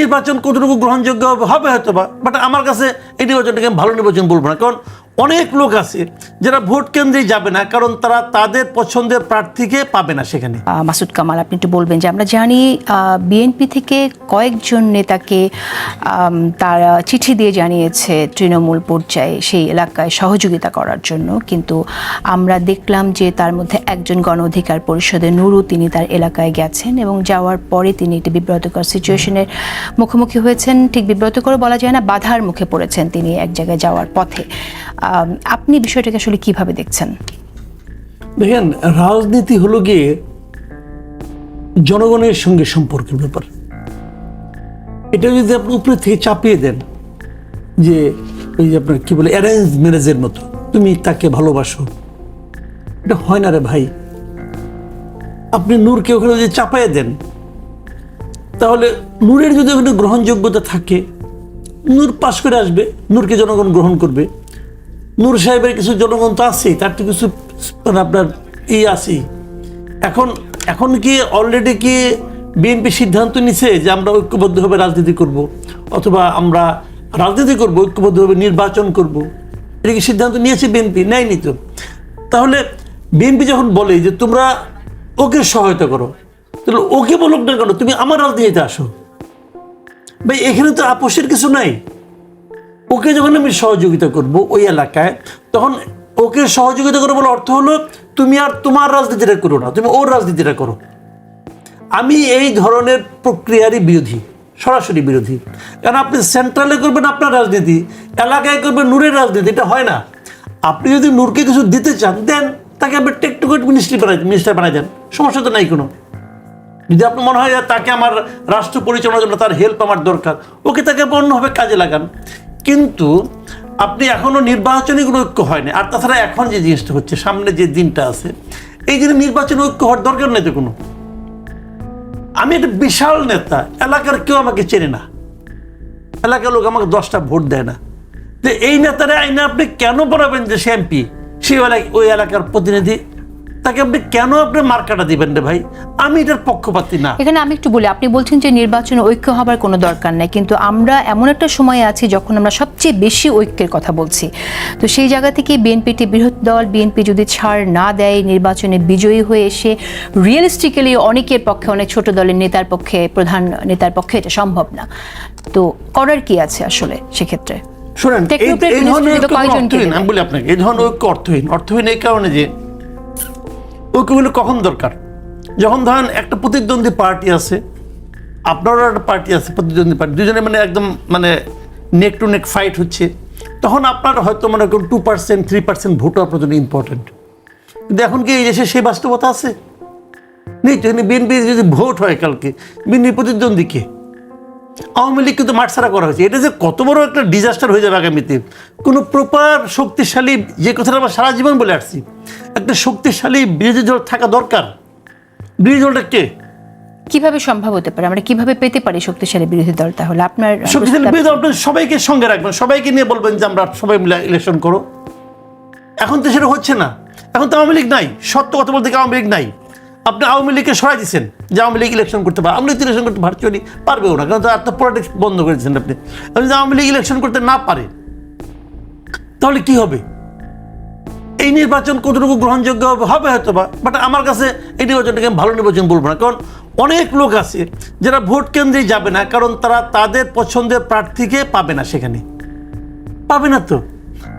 নির্বাচন কতটুকু গ্রহণযোগ্য হবে হয়তো বা বাট আমার কাছে এই নির্বাচনটাকে ভালো নির্বাচন বলব না। কারণ অনেক লোক আছে যারা ভোট কেন্দ্রে যাবে না, কারণ তারা তাদের পছন্দের প্রার্থীকে পাবে না সেখানে। মাসুদ কামাল, আপনি একটু বলবেন যে আমরা জানি বিএনপি থেকে কয়েকজন নেতাকে তারা চিঠি দিয়ে জানিয়েছে তৃণমূল পর্যায়ে সেই এলাকায় সহযোগিতা করার জন্য। কিন্তু আমরা দেখলাম যে তার মধ্যে একজন গণ অধিকার পরিষদের নুরু, তিনি তার এলাকায় গেছেন এবং যাওয়ার পরে তিনি একটি বিব্রতকর সিচুয়েশনের মুখোমুখি হয়েছেন। ঠিক বিব্রতকর বলা যায় না, বাধার মুখে পড়েছেন তিনি এক জায়গায় যাওয়ার পথে। আপনি বিষয়টাকে আসলে কীভাবে দেখছেন? দেখেন, রাজনীতি হলো গিয়ে জনগণের সঙ্গে সম্পর্কের ব্যাপার। এটা যদি আপনি উপরে থেকে চাপিয়ে দেন, যে ওই যে আপনার কি বলে, অ্যারেঞ্জ ম্যারেজের মতো, তুমি তাকে ভালোবাসো, এটা হয় না রে ভাই। আপনি নূরকে ওখানে যদি চাপাইয়ে দেন, তাহলে নূরের যদি ওখানে গ্রহণযোগ্যতা থাকে, নূর পাশ করে আসবে, নূরকে জনগণ গ্রহণ করবে। নূর সাহেবের কিছু জনগণ তো আছেই, তার তো কিছু মানে আপনার ই আছেই। এখন এখন কি অলরেডি কি বিএনপি সিদ্ধান্ত নিছে যে আমরা ঐক্যবদ্ধভাবে রাজনীতি করব? অথবা আমরা রাজনীতি করব, ঐক্যবদ্ধভাবে নির্বাচন করব? এটা কি সিদ্ধান্ত নিয়েছে বিএনপি নেয়নি তো। তাহলে বিএনপি যখন বলে যে তোমরা ওকে সহায়তা করো, তাহলে ওকে বলুক না কেন? তুমি আমার রাজনীতিতে আসো। ভাই, এখানে তো আপোষের কিছু নাই। ওকে যখন আমি সহযোগিতা করব ওই এলাকায়, তখন ওকে সহযোগিতা করব বলে অর্থ হলো, তুমি আর তোমার রাজনীতিটা করো না, তুমি ওর রাজনীতিটা করো। আমি এই ধরনের প্রক্রিয়ারই বিরোধী, সরাসরি বিরোধী। কারণ আপনি সেন্ট্রালে করবেন আপনার রাজনীতি, এলাকায় করবেন নূরের রাজনীতি, এটা হয় না। আপনি যদি নূরকে কিছু দিতে চান, দেন তাকে আপনি টেকটুকেট মিনিস্ট্রি বানাই মিনিস্টার বানাই দেন, সমস্যা তো নাই কোনো। যদি আপনার মনে হয় তাকে আমার রাষ্ট্র পরিচালনার জন্য তার হেল্প আমার দরকার, ওকে তাকে অন্যভাবে কাজে লাগান। কিন্তু আপনি এখনও নির্বাচনী কোনো ঐক্য হয়নি। আর তাছাড়া এখন যে জিনিসটা হচ্ছে, সামনে যে দিনটা আছে, এই দিনে নির্বাচনী ঐক্য হওয়ার দরকার নেই তো কোনো। আমি একটা বিশাল নেতা, এলাকার কেউ আমাকে চেনে না। এলাকার লোক আমাকে দশটা ভোট দেয় না। তো এই নেতারে আইনে আপনি কেন বলাবেন যে সে এমপি? সে ওই এলাকার প্রতিনিধি তাকে আপনি কেন আপনি মার্কাটা দিবেন রে ভাই? আমি এটার পক্ষপাতি না। এখানে আমি একটু বলি আপনি বলছেন যে নির্বাচনে ঐক্য হবার কোনো দরকার নাই কিন্তু আমরা এমন একটা সময় আছি যখন আমরা সবচেয়ে বেশি ঐক্যের কথা বলছি। তো সেই জায়গা থেকে বিএনপি একটি বৃহৎ দল বিএনপি যদি ছাড় না দেয় নির্বাচনে বিজয়ী হয়ে এসে রিয়েলিস্টিক্যালি অনেকের পক্ষে অনেক ছোট দলের নেতার পক্ষে প্রধান নেতার পক্ষে এটা সম্ভব না। তো করার কি আছে আসলে সেক্ষেত্রে? শুনেন এই ধরনের ঐক্য অর্থহীন? আমি বলি আপনাকে এই ধরনের ঐক্য অর্থহীন। অর্থহীন এই কারণে যে ঐক্যগুলো কখন দরকার? যখন ধরেন একটা প্রতিদ্বন্দ্বী পার্টি আছে, আপনারও একটা পার্টি আছে, প্রতিদ্বন্দ্বী পার্টি দুজনে মানে একদম মানে নেক টু নেক ফাইট হচ্ছে, তখন আপনার হয়তো মনে করুন টু পার্সেন্ট থ্রি পার্সেন্ট ভোটও আপনার জন্য ইম্পর্টেন্ট কিন্তু এখন কি এই দেশে সেই বাস্তবতা আছে? নেই তো বিএনপি যদি ভোট হয় কালকে, বিএনপি প্রতিদ্বন্দ্বী কে? আওয়ামী লীগ কিন্তু মাঠছাড়া করা হয়েছে। এটা যে কত বড় একটা ডিজাস্টার হয়ে যাবে আগামীতে। কোনো প্রপার শক্তিশালী যে কথাটা আমরা সারা জীবন বলে আসছি একটা শক্তিশালী বিরোধী দল থাকা দরকার। বিরোধী দলটা কে? কীভাবে সম্ভব হতে পারে? আমরা কীভাবে পেতে পারি শক্তিশালী বিরোধী দল? তাহলে আপনার শক্তিশালী বিরোধী দল আপনি সবাইকে সঙ্গে রাখবেন। সবাইকে নিয়ে বলবেন যে আমরা সবাই মিলে ইলেকশন করো। এখন তো সেটা হচ্ছে না। এখন তো আওয়ামী লীগ নাই। সত্য কথা বলতে আওয়ামী লীগ নাই। আপনি আওয়ামী লীগকে সরাই দিচ্ছেন যে আওয়ামী লীগ ইলেকশন করতে পারে। আওয়ামী লীগ ইলেকশন করতে ভার্চুয়ালি পারবেও না, কারণ তার তো পলিটিক্স বন্ধ করে দিচ্ছেন আপনি। আপনি যদি আওয়ামী লীগ ইলেকশন করতে না পারে, তাহলে কি হবে? এই নির্বাচন কতটুকু গ্রহণযোগ্য হবে হবে হয়তো বা বাট আমার কাছে এই নির্বাচনটাকে আমি ভালো নির্বাচন বলব না, কারণ অনেক লোক আছে যারা ভোট কেন্দ্রে যাবে না, কারণ তারা তাদের পছন্দের প্রার্থীকে পাবে না সেখানে। পাবে না তো।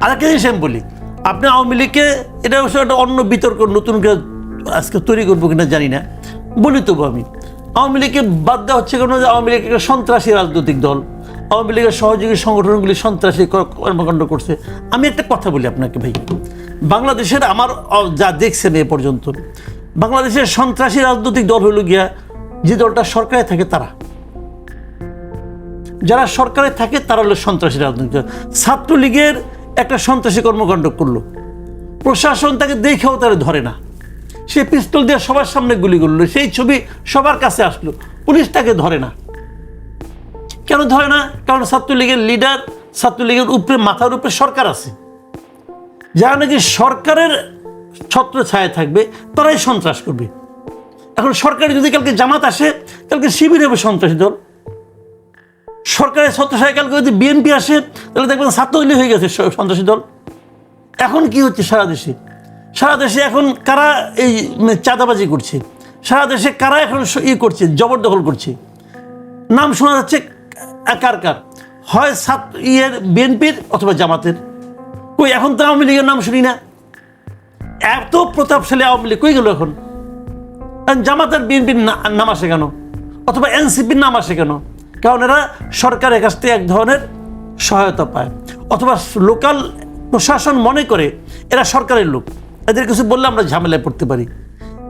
আরেকটা জিনিস আমি বলি, আপনি আওয়ামী লীগকে, এটা অবশ্য একটা অন্য বিতর্ক, নতুন আজকে তৈরি করব কিনা জানি না। বলি তবু আমি, আওয়ামী লীগকে বাদ দেওয়া হচ্ছে যে আওয়ামী লীগ একটা সন্ত্রাসী রাজনৈতিক দল। আওয়ামী লীগের সহযোগী সংগঠনগুলি সন্ত্রাসী কর্মকাণ্ড করছে। আমি একটা কথা বলি আপনাকে ভাই। বাংলাদেশের আমার যা দেখছেন এ পর্যন্ত, বাংলাদেশের সন্ত্রাসী রাজনৈতিক দল হলো গিয়া যে দলটা সরকারে থাকে তারা। যারা সরকারে থাকে তারা হলো সন্ত্রাসী রাজনৈতিক দল। ছাত্রলীগের একটা সন্ত্রাসী কর্মকাণ্ড করল। প্রশাসন তাকে দেখেও তারা ধরে না। সে পিস্তল দিয়ে সবার সামনে গুলি করল, সেই ছবি সবার কাছে আসলো। পুলিশ তাকে ধরে না। কেন ধরে না? কারণ ছাত্রলীগের লিডার ছাত্রলীগের উপরে মাথার উপরে সরকার আছে। যারা নাকি সরকারের ছত্র ছায়া থাকবে, তারাই সন্ত্রাস করবে। এখন সরকারি যদি কালকে জামাত আসে কালকে শিবির হবে সন্ত্রাসী দল? সরকারের ছত্রসাইকালকে যদি বিএনপি আসে, তাহলে দেখবেন ছাত্রদলীয় হয়ে গেছে সন্ত্রাসী দল। এখন কি হচ্ছে সারা দেশে? সারা দেশে এখন কারা এই উম, চাঁদাবাজি করছে? সারা দেশে কারা এখন ই করছে জবরদখল করছে? নাম শোনা যাচ্ছে কার কার? হয় সাত ইয়ের বিএনপির অথবা জামাতের? কই এখন তো আওয়ামী লীগের নাম শুনি না। এত প্রতাপশালী আওয়ামী লীগ কই গেল এখন? জামাতের বিএনপির নাম আসে কেন? অথবা এনসিপির নাম আসে কেন? কারণ এরা সরকারের কাছ থেকে এক ধরনের সহায়তা পায়। অথবা লোকাল প্রশাসন মনে করে এরা সরকারের লোক। এদের কিছু বললে আমরা ঝামেলায় পড়তে পারি।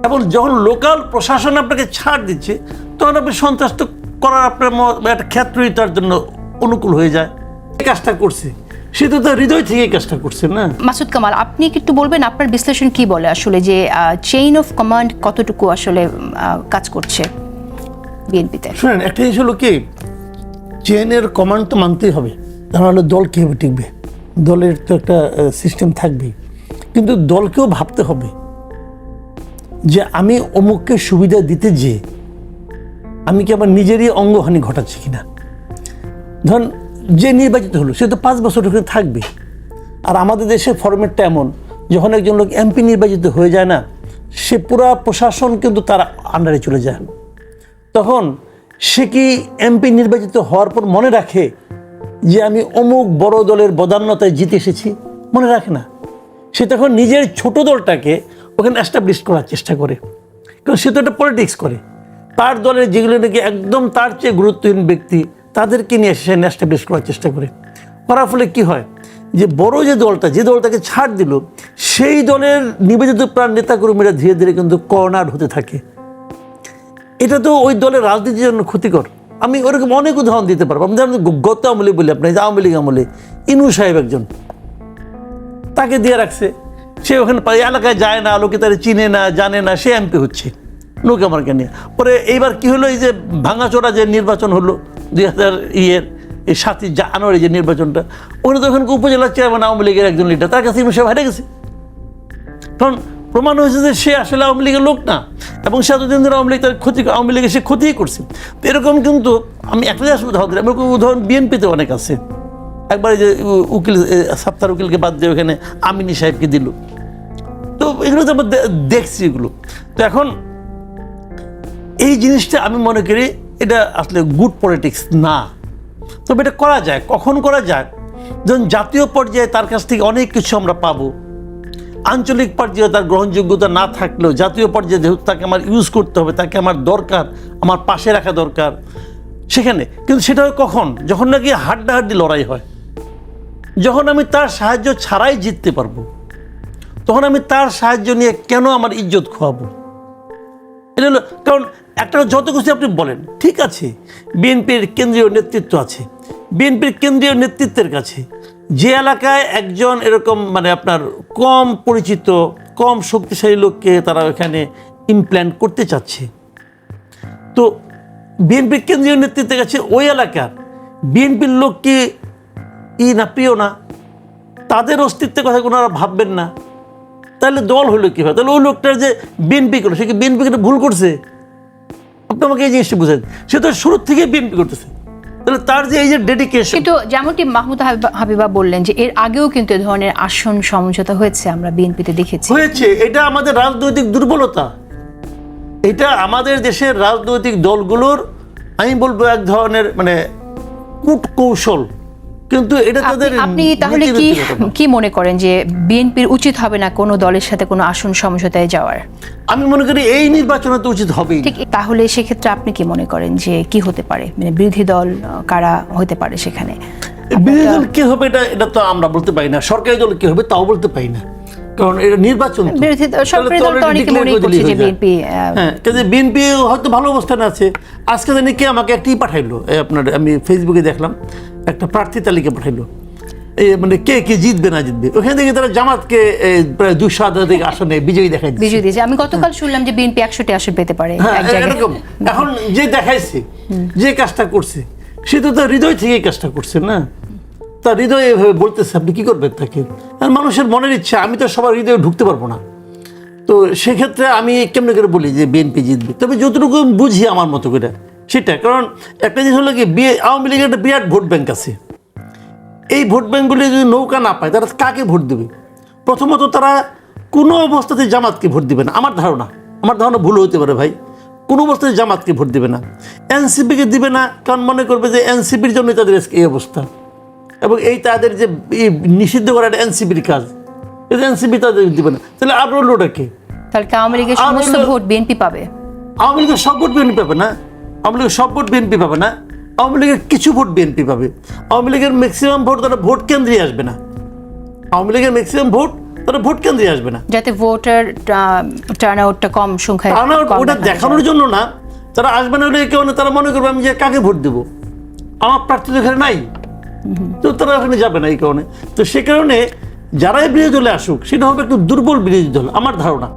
এবং যখন লোকাল প্রশাসন আপনাকে ছাড় দিচ্ছে তখন আপনি সন্ত্রাস তো করার আপনার একটা ক্ষেত্রই তার জন্য অনুকূল হয়ে যায়। এই কাজটা করছে। সে তো তার হৃদয় থেকে কাজটা করছে না। মাসুদ কামাল আপনি কি একটু বলবেন আপনার বিশ্লেষণ কি বলে আসলে যে চেইন অফ কমান্ড কতটুকু আসলে কাজ করছে বিএনপিতে? শুনেন একটা জিনিস হলো কি চেনের কমান্ড তো মানতেই হবে। তাহলে দল কীভাবে টিকবে? দলের তো একটা সিস্টেম থাকবেই। কিন্তু দলকেও ভাবতে হবে যে আমি অমুককে সুবিধা দিতে যে আমি কি আমার নিজেরই অঙ্গহানি ঘটাচ্ছি কিনা? ধরুন, যে নির্বাচিত হলো, সে তো পাঁচ বছর ওখানে থাকবে। আর আমাদের দেশের ফরম্যাটটা এমন, যখন একজন লোক এমপি নির্বাচিত হয়ে যায় না, সে পুরা প্রশাসন কিন্তু তার আন্ডারে চলে যায়। তখন সে কি এমপি নির্বাচিত হওয়ার পর মনে রাখে যে আমি অমুক বড় দলের বদান্যতায় জিতে এসেছি? মনে রাখে না। সে তখন নিজের ছোট দলটাকে ওখানে অ্যাস্টাবলিশ করার চেষ্টা করে। কারণ সে তো একটা পলিটিক্স করে। তার দলের যেগুলো নাকি একদম তার চেয়ে গুরুত্বহীন ব্যক্তি, তাদেরকে নিয়ে সে অ্যাস্টাবলিশ করার চেষ্টা করে। করার ফলে কী হয়? যে বড় যে দলটা, যে দলটাকে ছাড় দিল, সেই দলের নিবেদিত প্রাণ নেতাকর্মীরা ধীরে ধীরে কিন্তু কর্নার হতে থাকে। এটা তো ওই দলের রাজনীতির জন্য ক্ষতিকর। আমি ওরকম অনেক উদাহরণ দিতে পারব। আমি যেমন গত আমলে বলি আপনার আওয়ামী লীগ আমলে। ইনু সাহেব একজন। তাকে দিয়ে রাখছে। সে ওখানে এলাকায় যায় না, লোকে তারা চিনে না, জানে না, সে এমপি হচ্ছে। লোক আমাকে নিয়ে পরে এইবার কি হলো, এই যে ভাঙাচোরা যে নির্বাচন হলো দুই হাজার ইয়ের, এই সাতই জানুয়ারি যে নির্বাচনটা, ওখানে তো ওখানে উপজেলার চেয়ারম্যান আওয়ামী লীগের একজন লিডার তার কাছে সাহেব হারে গেছে। কারণ প্রমাণ হয়েছে যে সে আসলে আওয়ামী লীগের লোক না, এবং সে এতদিন ধরে আওয়ামী লীগ তার ক্ষতি, আওয়ামী লীগের সে ক্ষতিই করছে। এরকম কিন্তু আমি একটা উদাহরণ এরকম উদাহরণ বিএনপিতে অনেক আছে। একবার যে উকিল এ, সাত্তার উকিলকে বাদ দিয়ে ওখানে আমিনী সাহেবকে দিল। তো এগুলো তো আমরা দেখছি এগুলো। তো এখন এই জিনিসটা আমি মনে করি এটা আসলে গুড পলিটিক্স না। তবে এটা করা যায় কখন করা যায়? যখন জাতীয় পর্যায়ে তার কাছ থেকে অনেক কিছু আমরা পাবো। আঞ্চলিক পর্যায়ে তার গ্রহণযোগ্যতা না থাকলেও জাতীয় পর্যায়ে যেহেতু তাকে আমার ইউজ করতে হবে তাকে আমার দরকার আমার পাশে রাখা দরকার সেখানে। কিন্তু সেটা কখন? যখন নাকি হাড্ডাহাড্ডি লড়াই হয়। যখন আমি তার সাহায্য ছাড়াই জিততে পারব, তখন আমি তার সাহায্য নিয়ে কেন আমার ইজ্জত খোয়াবো? এটা হলো, কারণ একটা যত কিছু আপনি বলেন, ঠিক আছে, বিএনপির কেন্দ্রীয় নেতৃত্ব আছে, বিএনপির কেন্দ্রীয় নেতৃত্বের কাছে, যে এলাকায় একজন এরকম মানে আপনার কম পরিচিত, কম শক্তিশালী লোককে তারা এখানে ইমপ্ল্যান্ট করতে চাচ্ছে, তো বিএনপির কেন্দ্রীয় নেতৃত্বের কাছে ওই এলাকার বিএনপির লোক কি ই না প্রিয় না তাদের অস্তিত্বের কথা কোনো ভাববেন না। তাহলে দল হলো কি হয় তাহলে ওই লোকটার যে বিএনপি করল সে কি বিএনপি করে ভুল করছে? আপনি আমাকে এই জিনিসটা বুঝেন। সে তো শুরু থেকে বিএনপি করতেছে। তাহলে তার যে এই যে ডেডিকেশন কিন্তু যেমনটি মাহমুদ হাবিবা- হাবিবা বললেন যে এর আগেও কিন্তু এ ধরনের আসন সমঝোতা হয়েছে আমরা বিএনপিতে দেখেছি। হয়েছে এটা আমাদের রাজনৈতিক দুর্বলতা। এটা আমাদের দেশের রাজনৈতিক দলগুলোর আমি বলব এক ধরনের মানে কূট কৌশল কিন্তু এটা তাদের আপনি- তাহলে কি কি মনে করেন যে বিএনপির উচিত হবে না কোনো দলের সাথে কোনো আসন সমঝোতায় যাওয়ার? আমি মনে করি এই নির্বাচনে তো উচিত হবে ঠিক তাহলে সেক্ষেত্রে আপনি কি মনে করেন যে কি হতে পারে? মানে বিরোধী দল কারা হতে পারে সেখানে? বিরোধী দল কি হবে এটা এটা তো আমরা বলতে পারি না। সরকারি দল কি হবে তাও বলতে পারি না। কারণ এটা নির্বাচন যে হয়ে। বিএনপি হ্যাঁ হয়তো ভালো অবস্থানে আছে। আজকে জানি কে আমাকে একটি পাঠাইলো আপনার আমি ফেসবুকে দেখলাম একটা প্রার্থী তালিকা পাঠাইলো। মানে কে কে জিতবে না জিতবে? ওখানে দেখে তারা জামাতকে প্রায় দুশো আধাধিক আসনে বিজয়ী দেখাই। বিজয় দিয়েছে। আমি গতকাল শুনলাম যে বিএনপি একশোটি আসন পেতে পারে হ্যাঁ এরকম। এখন যে দেখাইছে যে কাজটা করছে সে তো তার হৃদয় থেকে কাজটা করছে না? তার হৃদয় এভাবে বলতেছে, আপনি কী করবেন তাকে? আর মানুষের মনের ইচ্ছা, আমি তো সবার হৃদয়ে ঢুকতে পারব না। তো সেক্ষেত্রে আমি কেমনে করে বলি যে বিএনপি জিতবে? তবে যতটুকু বুঝি আমার মতো করে সেটা কারণ একটা জিনিস হলো কি বিয়ে আওয়ামী লীগের একটা বিরাট ভোট ব্যাংক আছে। এই ভোট ব্যাংকগুলি যদি নৌকা না পায়, তারা কাকে ভোট দেবে? প্রথমত তারা কোনো অবস্থাতে জামাতকে ভোট দিবে না। আমার ধারণা আমার ধারণা ভুল হতে পারে ভাই। কোনো অবস্থাতে জামাতকে ভোট দিবে না। এনসিপিকে দিবে না, কারণ মনে করবে যে এনসিপির জন্য তাদের এই অবস্থা। এবং এই তাদের যে নিষিদ্ধ করা এনসিপির কাজ। এটা এনসিপি তাদের দিবে না। তাহলে আর রইলোটা কে? তাহলে আওয়ামী লীগের সমস্ত ভোট বিএনপি পাবে? আওয়ামী লীগের সব ভোট বিএনপি পাবে না। আওয়ামী লীগের সব ভোট বিএনপি পাবে না। আওয়ামী লীগের কিছু ভোট বিএনপি পাবে। আওয়ামী লীগের ম্যাক্সিমাম ভোট তারা ভোট কেন্দ্রে আসবে না। আওয়ামী লীগের ম্যাক্সিমাম ভোট তারা ভোট কেন্দ্রে আসবে না। যাতে ভোটার টার্ন আউটটা কম সংখ্যায় কারণ কম ওটা দেখানোর জন্য না। তারা আসবে না হলে কেউ তারা মনে করবে আমি যে কাকে ভোট দেবো? আমার প্রার্থী তো এখানে নাই। তো তারা ওখানে যাবে না এই কারণে। তো সে কারণে যারাই বিরোধী দলে আসুক, সেটা হবে একটু দুর্বল বিরোধী দল, আমার ধারণা।